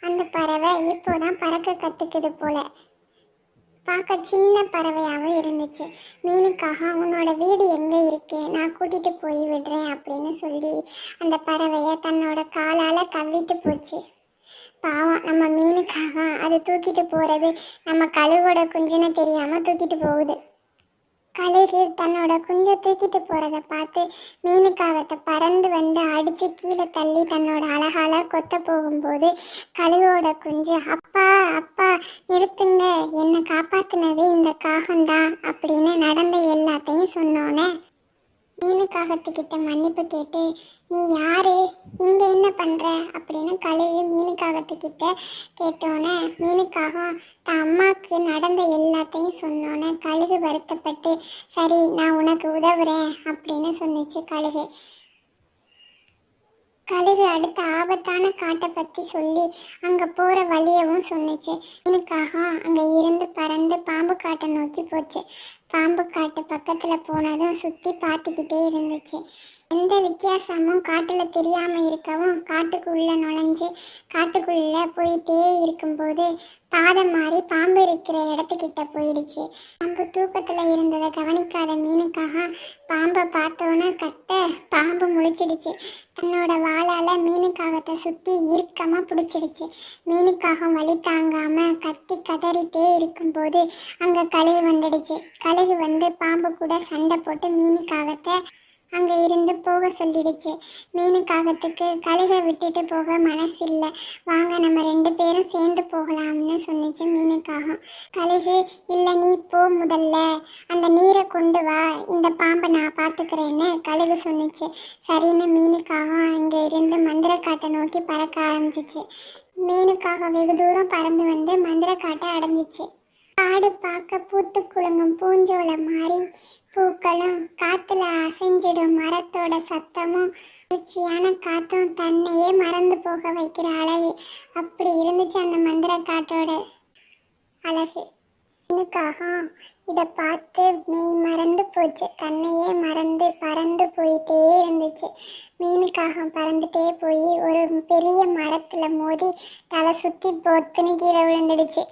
அந்த பறவை இப்போதான் பறக்க கத்துக்குது போல. பார்க்க சின்ன பறவையாகவும் இருந்துச்சு. மீனுக்காக உன்னோட வீடு எங்கே இருக்கு? நான் கூட்டிட்டு போய் விடுறேன் அப்படின்னு சொல்லி அந்த பறவையை தன்னோட காலால் கவ்விட்டு போச்சு. பாவம் நம்ம மீனுக்காக அது தூக்கிட்டு போகிறது நம்ம கழுவோட குஞ்சுன்னு தெரியாமல் தூக்கிட்டு போகுது. கழுகு தன்னோட குஞ்சை தூக்கிட்டு போகிறத பார்த்து மீனுக்காகத்தை பறந்து வந்து அடித்து கீழே தள்ளி தன்னோட அழகால கொத்த போகும்போது கழுகோட குஞ்சு அப்பா அப்பா நிறுத்துங்க. என்னை காப்பாற்றினது இந்த காகம்தான் அப்படின்னு நடந்த எல்லாத்தையும் சொன்னோன்னே மீனுக்காகத்துக்கிட்ட மன்னிப்பு கேட்டு நீ யாரு? இங்க என்ன பண்ற? அப்படின்னு கழுகு மீனுக்காகத்துக்கிட்ட கேட்டோன்னே மீனுக்காகம் தான் அம்மாவுக்கு நடந்த எல்லாத்தையும் சொன்னோன்னே கழுகு வருத்தப்பட்டு சரி நான் உனக்கு உதவுறேன் அப்படின்னு சொன்னிச்சு கழுகு. கழுகு அடுத்த ஆபத்தான காட்டை பற்றி சொல்லி அங்கே போகிற வழியவும் சொன்னிச்சு. எனக்காக அங்கே இருந்து பறந்து பாம்பு காட்டை நோக்கி போச்சு. பாம்பு காட்டு பக்கத்தில் போனதும் சுற்றி பார்த்துக்கிட்டே இருந்துச்சு. எந்த வித்தியாசமும் காட்டில் தெரியாமல் இருக்கவும் காட்டுக்குள்ளே நுழைஞ்சு காட்டுக்குள்ளே போயிட்டே இருக்கும்போது பாதை மாறி பாம்பு இருக்கிற இடத்துக்கிட்ட போயிடுச்சு. பாம்பு தூக்கத்தில் இருந்ததை கவனிக்காத மீனுக்காக பாம்பை பார்த்தோன்னே கத்த பாம்பு முழிச்சிடுச்சு. தன்னோட வாளால் மீனுக்காகத்தை சுற்றி இறுக்கமாக பிடிச்சிடுச்சு. மீனுக்காக வழி தாங்காமல் கத்தி கதறிட்டே இருக்கும்போது அங்கே கழுகு வந்துடுச்சு. கழுகு வந்து பாம்பு கூட சண்டை போட்டு மீனுக்காகத்தை அங்கே இருந்து போக சொல்லிடுச்சு. மீனுக்காகத்துக்கு கழுகை விட்டுட்டு போக மனசு இல்லை வாங்க நம்ம ரெண்டு பேரும் சேர்ந்து போகலாம்னு சொன்னிச்சு மீனுக்காகம் கழுகு இல்லை நீ போ முதல்ல. அந்த நீரை கொண்டு வா. இந்த பாம்பை நான் பார்த்துக்கிறேன்னு கழுகு சொன்னிச்சு. சரின்னு மீனுக்காகம் அங்கே இருந்து மந்திரக்காட்டை நோக்கி பறக்க ஆரம்பிச்சிச்சு. மீனுக்காக வெகு தூரம் பறந்து வந்து மந்திரக்காட்டை அடைஞ்சிச்சு. காடு பார்க்க பூத்து குலுங்கும் பூஞ்சோலை மாதிரி பூக்களும் காத்துல அசைஞ்சிடும் மரத்தோட சத்தமும் ருச்சியான காத்தும் தன்னையே மறந்து போக வைக்கிற அழகு. அப்படி இருந்துச்சு அந்த மந்திர காட்டோட அழகு. எனக்காக இதை பார்த்து மெய் மறந்து போச்சு. தன்னையே மறந்து பறந்து போயிட்டே இருந்துச்சு. மீனுக்காக பறந்துட்டே போய் ஒரு பெரிய மரத்தில் மோதி தலை சுற்றி பொத்துன்னு கீழே விழுந்துடுச்சு.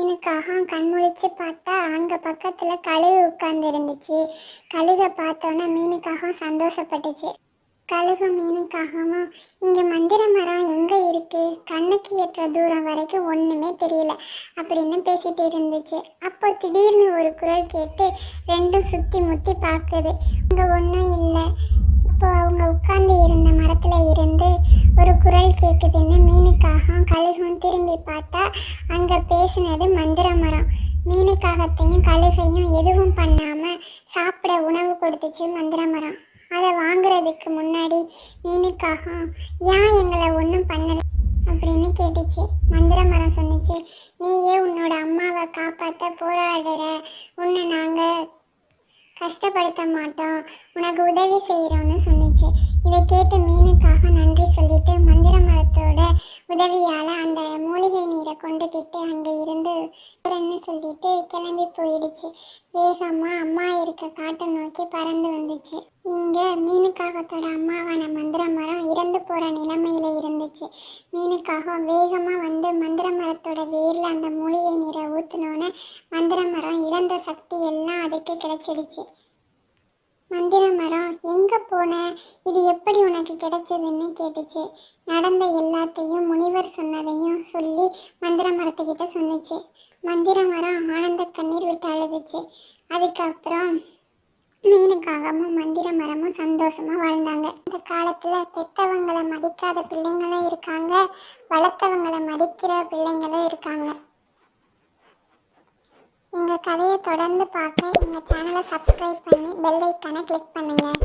மீனுக்காக கண் முழிச்சு பார்த்தா அங்கே பக்கத்தில் கழுகு உட்கார்ந்து இருந்துச்சு கழுகை பார்த்தோன்னே மீனுக்காக சந்தோஷப்பட்டுச்சு. கழுகும் மீனுக்காகவும் இங்கே மந்திர மரம் எங்கே இருக்குது கண்ணுக்கு எட்டுற தூரம் வரைக்கும் ஒன்றுமே தெரியல அப்படின்னு பேசிகிட்டு இருந்துச்சு. அப்போ திடீர்னு ஒரு குரல் கேட்டு ரெண்டும் சுற்றி முற்றி பார்க்குது. அங்கே ஒன்றும் இல்லை. இப்போ அவங்க உட்கார்ந்து இருந்த மரத்தில் இருந்து ஒரு குரல் கேட்குதுன்னு மீனுக்காகவும் கழுகும் திரும்பி பார்த்தா அங்கே பேசினது மந்திர மரம். மீனுக்காகத்தையும் கழுகையும் எதுவும் பண்ணாமல் சாப்பிட உணவு கொடுத்துச்சு மந்திர மரம். அதை வாங்குறதுக்கு முன்னாடி மீனுக்காகவும் ஏன் எங்களை ஒன்றும் பண்ணல? அப்படின்னு கேட்டுச்சு. மந்திர மரம் சொன்னுச்சு நீயே உன்னோட அம்மாவை காப்பாற்ற போராடுற. உன்னை நாங்கள் கஷ்டப்படுத்த மாட்டோம். உனக்கு உதவி செய்கிறோன்னு சொன்னிச்சு. இதை கேட்ட மீனுக்காக நன்றி சொல்லிட்டு மந்திர மரத்தோட உதவியால் அந்த மூலிகை நீரை கொண்டுக்கிட்டு அங்கே இருந்து சொல்லிட்டு கிளம்பி போயிடுச்சு. வேகமாக அம்மா இருக்க காட்டை நோக்கி பறந்து வந்துச்சு. இங்கே மீனுக்காகத்தோட அம்மாவான மந்திர மரம் இறந்து போகிற நிலைமையில் இருந்துச்சு. மீனுக்காக வேகமாக வந்து மந்திர மரத்தோட வேரில் அந்த மூலிகை நீரை ஊற்றினோன்னே மந்திர மரம் இழந்த சக்தி எல்லாம் அதுக்கு கிடைச்சிடுச்சு. மந்திர எங்கே போன இது எப்படி உனக்கு கிடைச்சதுன்னு கேட்டுச்சு. நடந்த எல்லாத்தையும் முனிவர் சொன்னதையும் சொல்லி மந்திர மரத்துக்கிட்ட சொன்னிச்சு. மந்திர மரம் ஆனந்த கண்ணீர் விட்டு அழுதுச்சு. அதுக்கப்புறம் மீனுக்காகவும் மந்திர மரமும் சந்தோஷமா வாழ்ந்தாங்க. இந்த காலத்துல பெத்தவங்களை மதிக்காத பிள்ளைங்களும் இருக்காங்க. வளர்த்தவங்களை மதிக்கிற பிள்ளைங்களும் இருக்காங்க. எங்கள் கதையை தொடர்ந்து பார்க்க எங்கள் சேனலை சப்ஸ்கிரைப் பண்ணி பெல் ஐக்கானை கிளிக் பண்ணுங்கள்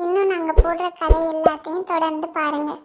இன்னும் நாங்கள் போடுற கதை எல்லாத்தையும் தொடர்ந்து பாருங்கள்